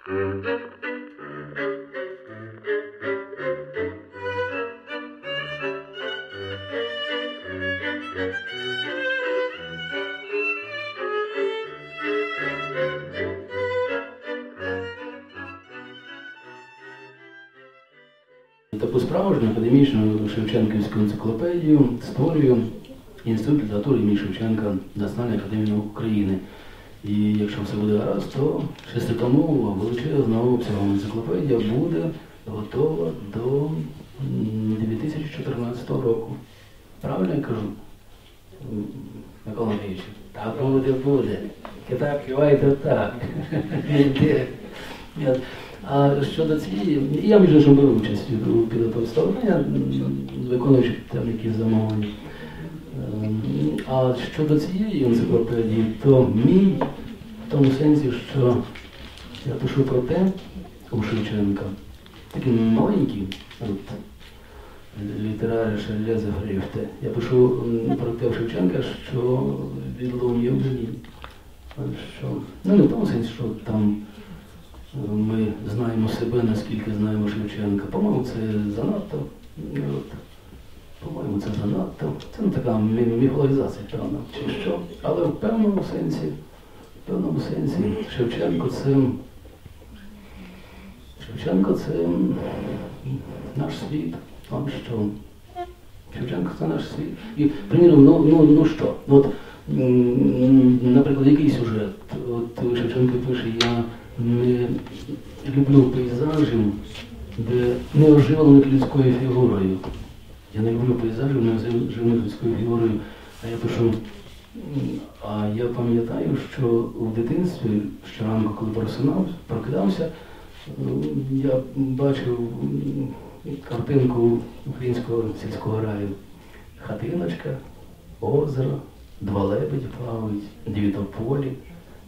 Таку справжню академічну Шевченківську енциклопедію створює Інститут літератури імені Шевченка Національної академії України. І якщо все буде гаразд, то шеститомова величезна обсягом енциклопедія буде готова до 2014 року. Правильно я кажу? Микола Андрійович? Так буде, буде. Китап кивайте так. А щодо цієї, я між іншим беру участь у підготовці виконуючи там якісь замовлення. Ем, А щодо цієї енциклопедії, то мій в тому сенсі, що я пишу про те у Шевченка, такий маленький, от, літераріше Лезефрифте, я пишу про те у Шевченка, що відлунює в мені. Що, ну не в тому сенсі, що там е, ми знаємо себе, наскільки знаємо Шевченка. По-моєму, це занадто. ну, От, по-моєму, це занадто. Це не така мі- міфологізація, певна, чи що. Але в певному сенсі, в певному сенсі Шевченко це. Шевченко це наш світ. Вам що? Шевченко це наш світ. І, приміром, ну, ну, ну що? Ну, От, наприклад, який сюжет? От Шевченко пише, я не люблю пейзажів, де не оживлених людською фігурою. Я не люблю пейзажів, не оживлених людською фігурою. А я пишу, а я пам'ятаю, що в дитинстві щоранку, коли прокидався, я бачив картинку українського сільського раю. Хатиночка, озеро, два лебеді плавають, дві тополі,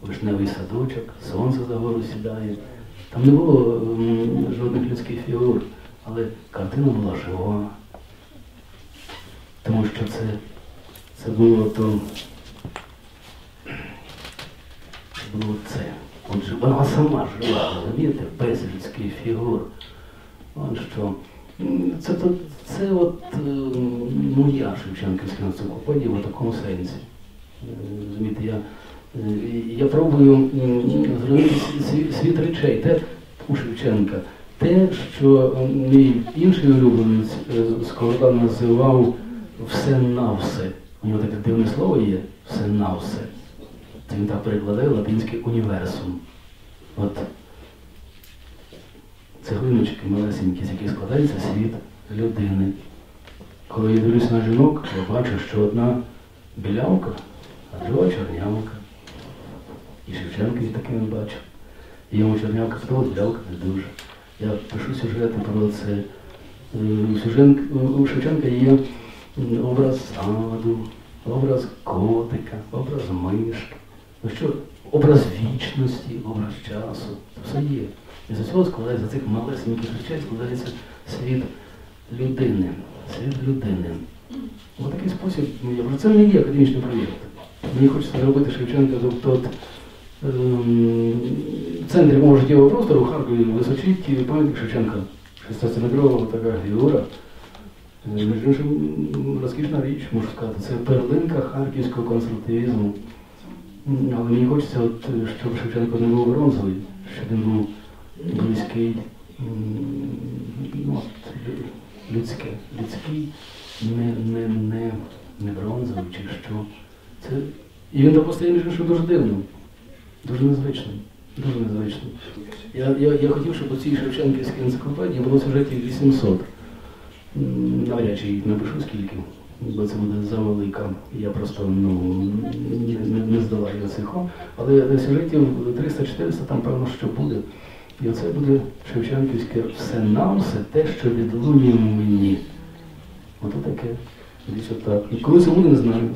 вишневий садочок, сонце за гору сідає. Там не було жодних людських фігур, але картина була жива. Тому що це, це було то. Це було це. Отже, вона сама жила, розумієте, без людських фігур. От що. Це, то- це от е, моя Шевченківська енциклопедія в такому сенсі. Е, Розумієте, я, е, я пробую зробити світ, речей. Те у Шевченка. Те, що мій інший улюбленець Сковорода називав все на все. У нього таке дивне слово є все на все. Це він так перекладає латинське універсум. От цеглиночки малесенькі, з яких складається світ людини. Коли я дивлюсь на жінок, я бачу, що одна білявка, а друга чорнявка. І Шевченка і такими бачу. І йому чорнявка сподобалась, білявка не дуже. Я пишу сюжети про це. Е, У Шевченка, є образ саду, образ котика, образ мишки. Ну що, образ вічності, образ часу. Це Все є. І з цього складається з цих малесеньких речей складається світ людини. Світ людини. У такий спосіб, ну, це не є академічний проєкт. Мені хочеться зробити Шевченка тобто, ем, в центрі мого життєвого простору у Харкові височить пам'ятник Шевченка. 16-метрова така фігура. Е, Між іншим, розкішна річ, можу сказати. Це перлинка харківського конструктивізму. Але мені хочеться, от, е, щоб Шевченко не був бронзовий, щоб він був близький, ну, от, людське, людський, не, не, не, не бронзовий чи що. Це... І він постає між іншим дуже дивним, дуже незвичним. Дуже незвичним. Я, я, я хотів, щоб у цій Шевченківській енциклопедії було сюжетів 800. Навряд чи їх напишу скільки, бо це буде завелика. Я просто ну, не, не, здолаю цього. Але сюжетів 300-400 там певно, що буде. І оце буде Шевченківське все нам, все те, що відлунює мені. Ото таке. Десь отак. Коли це буде, не знаю.